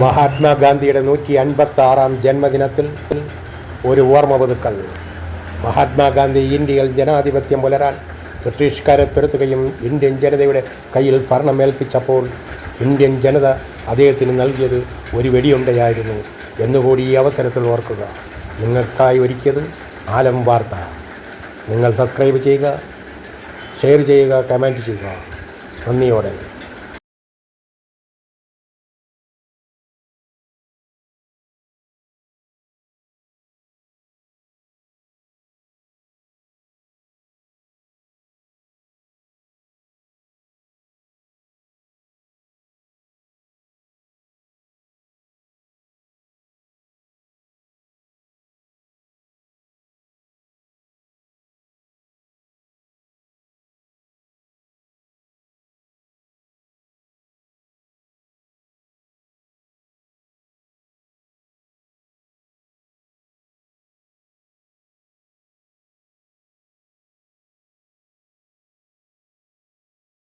മഹാത്മാഗാന്ധിയുടെ നൂറ്റി അൻപത്തി ആറാം ജന്മദിനത്തിൽ ഒരു ഓർമ്മ പുതുക്കൽ. മഹാത്മാഗാന്ധി ഇന്ത്യയിൽ ജനാധിപത്യം പുലരാൻ ബ്രിട്ടീഷുകാരെ തുരത്തുകയും ഇന്ത്യൻ ജനതയുടെ കയ്യിൽ ഭരണമേൽപ്പിച്ചപ്പോൾ ഇന്ത്യൻ ജനത അദ്ദേഹത്തിന് നൽകിയത് ഒരു വെടിയുണ്ടയായിരുന്നു എന്നുകൂടി ഈ അവസരത്തിൽ ഓർക്കുക. നിങ്ങൾക്കായി ഒരുക്കിയത് ആലം വാർത്ത. നിങ്ങൾ സബ്സ്ക്രൈബ് ചെയ്യുക ഷെയർ ചെയ്യുക കമന്റ് ചെയ്യുക. നന്ദിയോടെ.